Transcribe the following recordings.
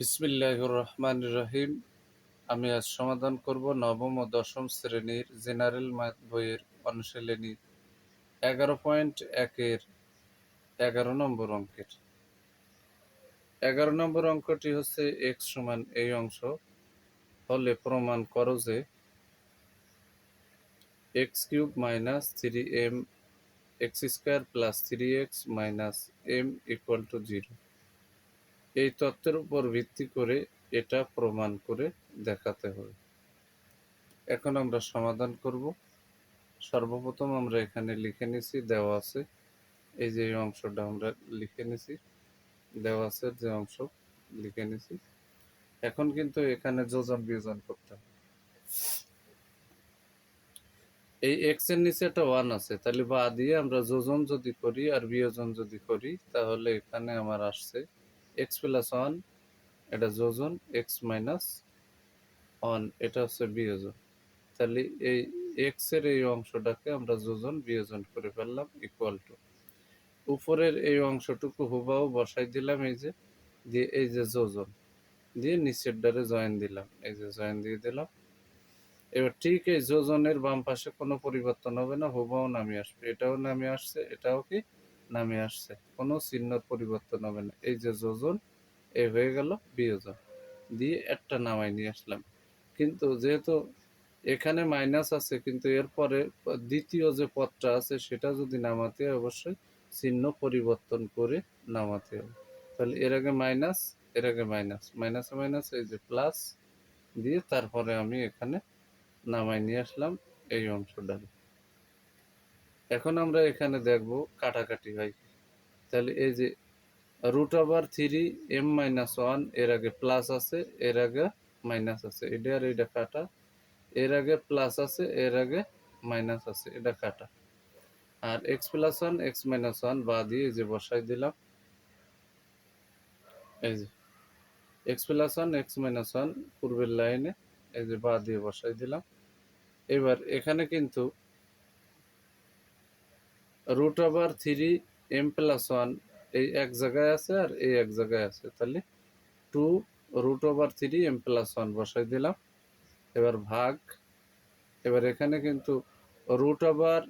বিসমিল্লাহির রহমান রহিম। আমি আজ সমাধান করব নবম ও দশম শ্রেণির জেনারেল ম্যাথ বইয়ের অনুশীলনী এগারো পয়েন্ট একের এগারো নম্বর অঙ্কের। এগারো নম্বর অঙ্কটি হচ্ছে এক্স সমান এই অংশ। হলে প্রমাণ করো যে x cube minus three m x square plus three x minus m equal to zero. এই তত্ত্বের উপর ভিত্তি করে এটা প্রমাণ করে দেখাতে হবে। এখন আমরা সমাধান করব। সর্বপ্রথম আমরা এখানে লিখে নিছি, দেওয়া আছে। এই যে অংশটা আমরা লিখে নিছি, দেওয়া আছে যে অংশ লিখে নিছি। এখন কিন্তু এখানে যোজন বিয়োজন করতে হবে। এই এক্সের নিচে একটা ওয়ান আছে, তাহলে বা দিয়ে আমরা যোজন যদি করি আর বিয়োজন যদি করি, তাহলে এখানে আমার আসছে এক্স প্লাস ওয়ান এটা যোজন এক্স মাইনাস ওয়ান এটা হচ্ছে বিয়োজন। তাহলে এই এক্সের এই অংশটাকে আমরা যোজন, বিয়োজন করে ফেললাম ইকুয়াল টু উপরের এই অংশটুকু হুবাও বসাই দিলাম এই যে, দিয়ে এই যে যোজন, দিয়ে নিচের ডারে জয়েন দিলাম, এই যে জয়েন দিয়ে দিলাম। এবার ঠিক এই যোজনের বাম পাশে কোনো পরিবর্তন হবে না হুবাও নামে আসবে। এটাও নামে আসছে, এটাও কি? নামে আসছে। কোনো চিহ্নর পরিবর্তন হবে না। এই যে যোজন, এ হয়ে গেল বিয়োজন। দিয়ে একটা নামাই নিয়ে আসলাম। কিন্তু যেহেতু এখানে মাইনাস আছে, কিন্তু এরপরে দ্বিতীয় যে পদটা আছে, সেটা যদি নামাতে হয়, অবশ্যই চিহ্ন পরিবর্তন করে নামাতে হবে। তাহলে এর আগে মাইনাস এর আগে মাইনাস মাইনাসে মাইনাস এই যে প্লাস দিয়ে তারপরে আমি এখানে নামাই নিয়ে আসলাম এই অংশটা এখন আমরা এখানে দেখব কাটাকাটি হয়। তাহলে এই যে root over three m minus ওয়ানের আগে প্লাস আছে, এর আগে মাইনাস আছে। এটা আর এটা কাটা, এর আগে প্লাস আছে, এর আগে মাইনাস আছে। এটা কাটা। আর x plus one x minus one বা দিয়ে যে বসাই দিলাম। এই যে x plus one x minus one পূর্বের লাইনে এই যে বা দিয়ে বসাই দিলাম। এবার এখানে কিন্তু root over three m plus one এই এক জায়গায় আছে আর এই এক জায়গায় আছে। তাহলে two root over three m plus one বসাই দিলাম। এবার ভাগ, এবার এখানে কিন্তু root over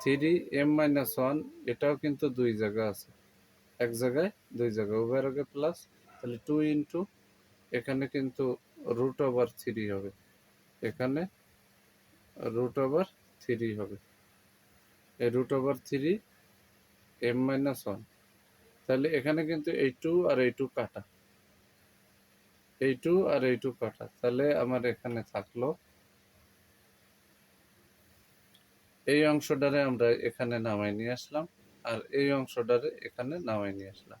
three m minus one এটাও কিন্তু দুই জায়গা আছে। এক জায়গায়, দুই জায়গায়। উভয়ের আগে প্লাস তাহলে টু ইন্টু এখানে কিন্তু রুট ওভার থ্রি হবে। এখানে রুট ওভার থ্রি হবে। Root over three m minus one তাহলে এখানে কিন্তু এই টু আর এই টু কাটা। এই টু আর এই টু কাটা। তাহলে আমার এখানে থাকল। এই অংশটারে আমরা এখানে নামাই নিয়ে আসলাম আর এই অংশটারে এখানে নামাই নিয়ে আসলাম।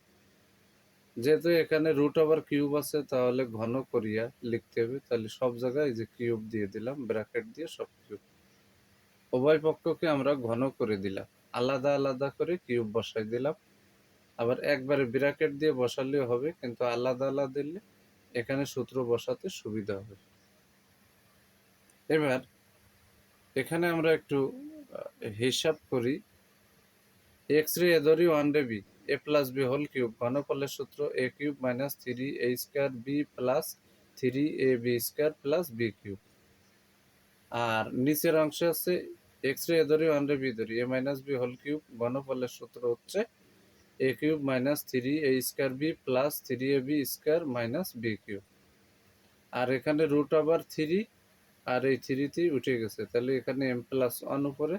যেহেতু এখানে রুট ওভার কিউব আছে, তাহলে ঘন করিয়া লিখতে হবে। তাহলে সব জায়গায় যে কিউব দিয়ে দিলাম ব্র্যাকেট দিয়ে সব কিউব উভয় পক্ষকে আমরা ঘন করে দিলাম, আলাদা আলাদা করে কিউব বসাই দিলাম। আবার একবারে ব্র্যাকেট দিয়ে বসালেও হবে, কিন্তু আলাদা আলাদা দিলে এখানে সূত্র বসাতে সুবিধা হবে। এবার এখানে আমরা একটু হিসাব করি। এক্স রে এ ধরি ওয়ান রে b a plus b whole cube ঘনফলের সূত্র a cube minus three a square b plus three a b square plus b cube আর নিচের অংশে আছে এক্স রে এ ধরি ওয়ান বি ধরি a minus b whole cube ঘনফলের সূত্র হচ্ছে a cube minus three a square b plus three a b square minus b cube আর এখানে root over three আর এই থ্রিতেই উঠে গেছে। তাহলে এখানে এম প্লাস ওয়ান উপরে,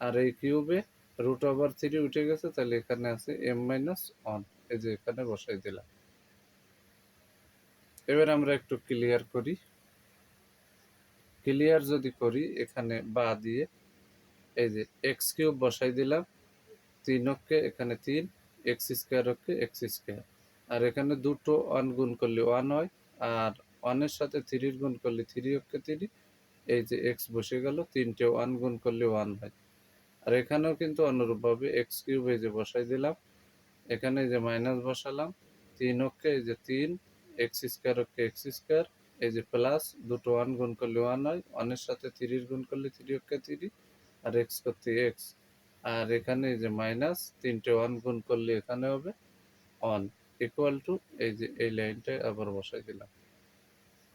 আর এই কিউবে রুট ওভার থ্রি উঠে গেছে, তাহলে এখানে আছে এম মাইনাস ওয়ান এই যে এখানে বসাই দিলাম। এবার আমরা একটু ক্লিয়ার করি। ক্লিয়ার যদি করি, এখানে বা দিয়ে এই যে এক্স কিউব বসাই দিলাম, তিন অক্ষে এখানে তিন এক্স স্কোয়ার অক্ষে এক্স স্কোয়ার। আর এখানে দুটো ওয়ান গুণ করলে ওয়ান হয়, আর ওয়ানের সাথে থ্রির গুণ করলে থ্রি অক্ষে থ্রি এই যে এক্স বসে গেল, তিনটে ওয়ান গুণ করলে ওয়ান হয়। আর এখানেও কিন্তু অনুরূপভাবে এক্স কিউব এই যে বসাই দিলাম, এখানে যে মাইনাস বসালাম, তিন অক্ষে এই যে তিন এক্স স্কোয়ার অক্ষে এক্স স্কোয়ার, এই যে প্লাস দুটো ওয়ান গুণ করলে ওয়ান হয় ওয়ানের সাথে থ্রির গুণ করলে থ্রি অক্ষে থ্রি আর এক্স করতে এক্স আর এখানে যে মাইনাস তিনটে ওয়ান গুণ করলে এখানে হবে ওয়ান ইকুয়াল টু এই যে এই লাইনটা আবার বসাই দিলাম।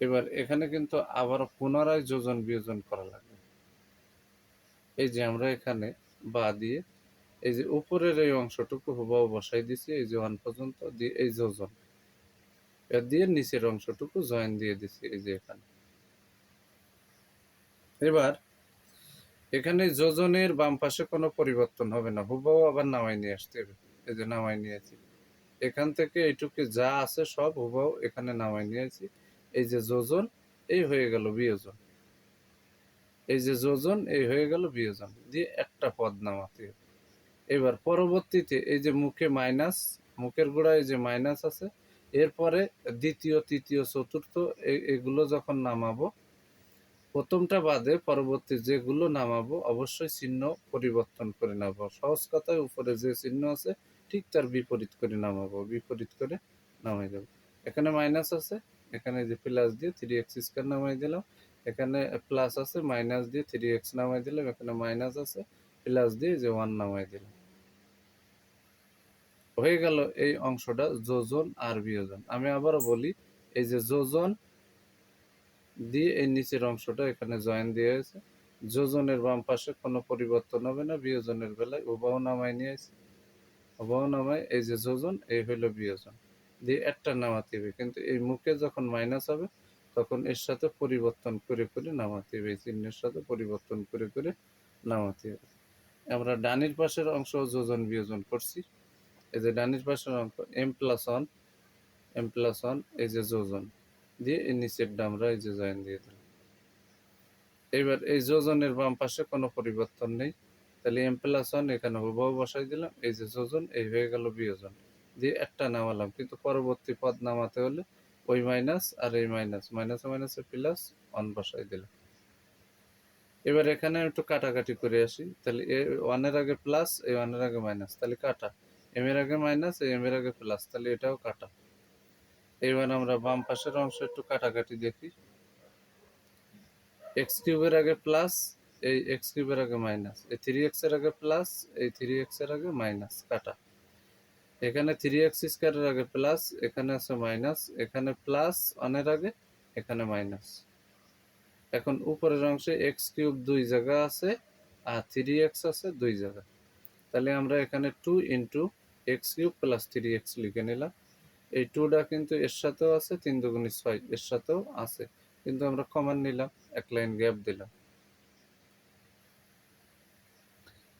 এবার এখানে কিন্তু আবার পুনরায় যোজন বিয়োজন করা লাগবে। এই যে আমরা এখানে বা দিয়ে এই যে উপরের এই অংশটুকু হুবাহু বসাই দিছি, এই যে ওয়ান পর্যন্ত দিয়ে এই যোজন। দিয়ে নিচের অংশটুকু জয়েন দিয়ে দিছি এই যে এখানে। এবার এখানে যোজনের বাম পাশে কোনো পরিবর্তন হবে না। হুবাহু আবার নামাই নিয়ে আসতে হবে। এই যে নামাই নিয়েছি। এখান থেকে এইটুকু যা আছে সব হুবাহু এখানে নামাই নিয়েছি। এই যে যোজন, এই হয়ে গেল বিয়োজন। এই যে যোজন, এই হয়ে গেল বিয়োজন। দিয়ে একটা পদ নামাতে হবে। এবার পরবর্তীতে এই যে মুখে মাইনাস, মুখের গোড়ায় যে মাইনাস আছে, এরপরে দ্বিতীয়, তৃতীয়, চতুর্থ এগুলো যখন নামাবো প্রথমটা বাদে পরবর্তী যেগুলো নামাবো, অবশ্যই চিহ্ন পরিবর্তন করে নামাবো। সহজ কথায় উপরে যে চিহ্ন আছে, ঠিক তার বিপরীত করে নামাবো। বিপরীত করে নামাই দেবো। এখানে মাইনাস আছে, এখানে যে প্লাস দিয়ে থ্রি এক্স স্কোয়ার নামাই দিলাম। এখানে প্লাস আছে মাইনাস দিয়ে থ্রি এক্স নামাই দিলাম। এখানে মাইনাস আছে প্লাস দিয়ে যে ওয়ান নামাই দিলাম। হয়ে গেল এই অংশটা, যোজন আর বিয়োজন। আমি আবারও বলি, এই যে যোজন দিয়ে এই নিচের অংশটা এখানে জয়েন দিয়ে আছে। যোজনের বাম পাশে কোনো পরিবর্তন হবে না, বিয়োজনের বেলায় উবাহ নামায় নিয়ে আসি। উবাহ নামায়, এই যে যোজন, এই হইল বিয়োজন। দিয়ে একটা নামাতে হবে, কিন্তু এই মুখে যখন মাইনাস হবে, তখন এর সাথে পরিবর্তন করে করে নামাতে হবে। এই চিহ্নের সাথে পরিবর্তন করে করে নামাতে হবে। আমরা ডানির পাশের অংশ যোজন, বিয়োজন করছি। এই যে ডানির পাশের অংশ m plus one m plus one এই যে যোজন। দিয়ে এই নিচের আমরা এই যে জয়েন দিয়ে দিলাম। এবার এই যোজনের বাম পাশে কোনো পরিবর্তন নেই। তাহলে এম প্লাস ওয়ান এখানে হুবহু বসাই দিলাম। এই যে যোজন, এই হয়ে গেল বিয়োজন। দিয়ে একটা নামালাম। কিন্তু পরবর্তী পদ নামাতে হলে ওই মাইনাস আর এই মাইনাস মাইনাসে মাইনাসে প্লাস ওয়ান বসাই দিলাম। এবার এখানে একটু কাটাকাটি করে আসি। তাহলে এ ওয়ানের আগে প্লাস এই ওয়ানের আগে মাইনাস তাহলে কাটা। এম এর আগে মাইনাস এম এর আগে প্লাস তাহলে এটাও কাটা। এবার আমরা বাম পাশের অংশ একটু কাটাকাটি দেখি। এক্স কিউবের আগে প্লাস এই এক্স কিউবের আগে মাইনাস এই থ্রি এক্সের আগে প্লাস এই থ্রি এক্সের আগে মাইনাস কাটা। এখানে থ্রি এক্স স্কোয়ারের আগে প্লাস এখানে আছে মাইনাস এখানে প্লাস ওয়ানের আগে, এখানে মাইনাস এখন উপরের অংশে এক্স কিউব দুই জায়গা আছে, আর থ্রি এক্স আছে দুই জায়গা। তাহলে আমরা এখানে two into x cube plus three x লিখে নিলাম। এই টুটা কিন্তু এর সাথেও আছে, তিন দুগুণি ছয় এর সাথেও আছে। কিন্তু আমরা কমান নিলাম, এক লাইন গ্যাপ দিলাম।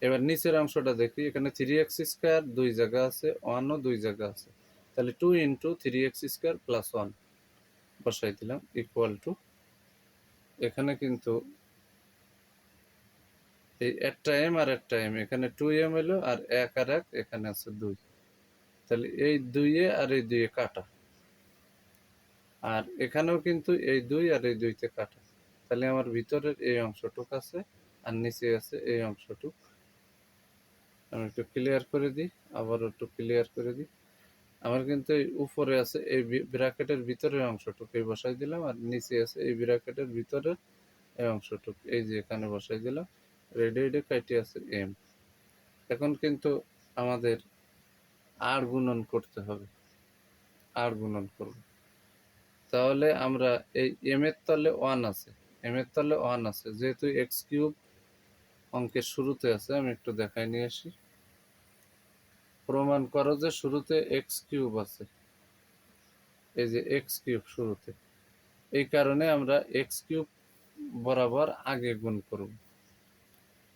এবার নিচের অংশটা দেখি, এখানে থ্রি এক্স স্কোয়ার দুই জায়গা আছে ওয়ানও দুই জায়গা আছে। তাহলে two into three x square plus one বসাই দিলাম ইকুয়াল টু এখানে কিন্তু এই একটা এম আর একটা এম এখানে টু এম এলো আর এক আর এক, এখানে আছে দুই। তাহলে এই দুইয়ে আর এই দুইয়ে কাটা। আর এখানেও কিন্তু এই দুই আর এই দুইতে কাটা। তাহলে আমার ভিতরের এই অংশটুক আছে আর নিচে আছে এই অংশটুক। আমি একটু ক্লিয়ার করে দিই, আবার একটু ক্লিয়ার করে দিই। আমার কিন্তু এই উপরে আছে এই ব্র্যাকেটের ভিতরের অংশটুক, এই বসাই দিলাম। আর নিচে আছে এই ব্র্যাকেটের ভিতরের এই অংশটুক, এই যে এখানে বসাই দিলাম। রেডি রেডি কাইটে আছে এম এখন কিন্তু আমাদের আর গুণন করতে হবে। আর গুণন করব। তাহলে আমরা এই এম এর তলে ওয়ান আছে। এম এর তলে ওয়ান আছে। যেহেতু এক্স কিউব অঙ্কের শুরুতে আছে, আমি একটু দেখাই নিয়ে আসি। প্রমাণ করো যে শুরুতে এক্স কিউব আছে। এই যে এক্স কিউব শুরুতে। এই কারণে আমরা এক্স কিউব বরাবর আগে গুণ করব।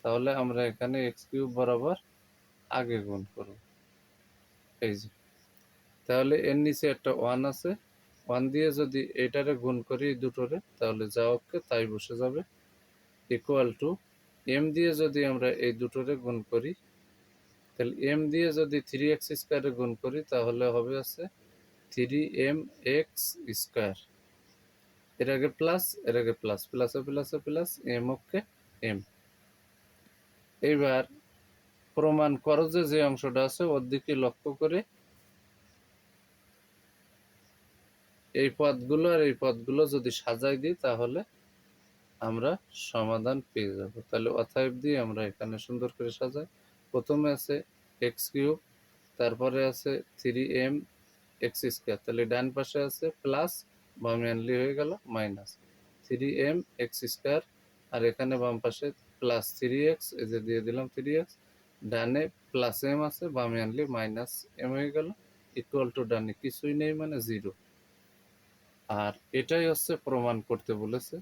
তাহলে আমরা এখানে এক্স কিউব বরাবর আগে গুণ করব। এই যে। তাহলে এর নিচে একটা ওয়ান আছে। ওয়ান দিয়ে যদি এটারে গুণ করি দুটোরে, তাহলে যা অক্ষে তাই বসে যাবে। ইকুয়াল টু এম দিয়ে যদি আমরা এই দুটোরে গুণ করি, তাহলে এম দিয়ে যদি থ্রি এক্স স্কোয়ারে গুণ করি, তাহলে হবে আছে থ্রি এম এক্স স্কোয়ার এর আগে প্লাস এর আগে প্লাস প্লাসে প্লাসে প্লাস এম ওকে এম এইবার প্রমাণ করো যে যে অংশটা আছে, ওর দিকে লক্ষ্য করে এই পদগুলো আর এই পদগুলো যদি সাজাই দিই, তাহলে আমরা সমাধান পেয়ে যাব। তাহলে অতএব দিয়ে আমরা এখানে সুন্দর করে সাজাই। প্রথমে আছে এক্স কিউব, তারপরে আছে থ্রি এম এক্স স্কোয়ার। তাহলে ডান পাশে আছে প্লাস বামে আনলি হয়ে গেল minus. Three m x square, আর এখানে বাম পাশে প্লাস থ্রি এক্স, এই যে দিয়ে দিলাম থ্রি এক্স। ডানে প্লাস এম আছে, বামে আনলি মাইনাস এম হয়ে গেল ইকুয়াল টু ডানে কিছুই নেই মানে জিরো আর এটাই হচ্ছে প্রমাণ করতে বলেছে।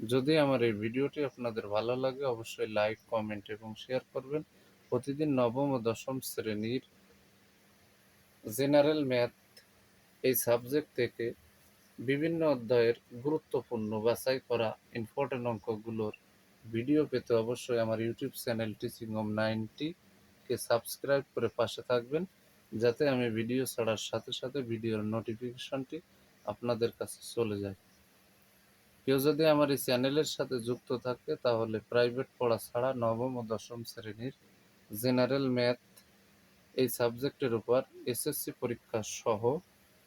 যদি আমার এই ভিডিওটি আপনাদের ভালো লাগে, অবশ্যই লাইক কমেন্ট এবং শেয়ার করবেন। প্রতিদিন নবম ও দশম শ্রেণির জেনারেল ম্যাথ এই সাবজেক্ট থেকে বিভিন্ন অধ্যায়ের গুরুত্বপূর্ণ বাছাই করা ইম্পর্টেন্ট অঙ্কগুলোর ভিডিও পেতে অবশ্যই আমার ইউটিউব চ্যানেল টিচিং অম নাইনটিকে সাবস্ক্রাইব করে পাশে থাকবেন, যাতে আমি ভিডিও ছাড়ার সাথে সাথে ভিডিওর নোটিফিকেশনটি আপনাদের কাছে চলে যায়। কেউ যদি আমার এই চ্যানেলের সাথে যুক্ত থাকে, তাহলে প্রাইভেট পড়া ছাড়া নবম ও দশম শ্রেণির জেনারেল ম্যাথ এই সাবজেক্টের উপর এসএসসি পরীক্ষা সহ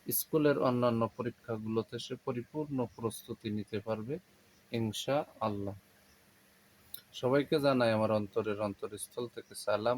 স্কুলের অন্যান্য পরীক্ষাগুলোতে সে পরিপূর্ণ প্রস্তুতি নিতে পারবে ইনশা আল্লাহ সবাইকে জানাই আমার অন্তরের অন্তরস্থল থেকে সালাম।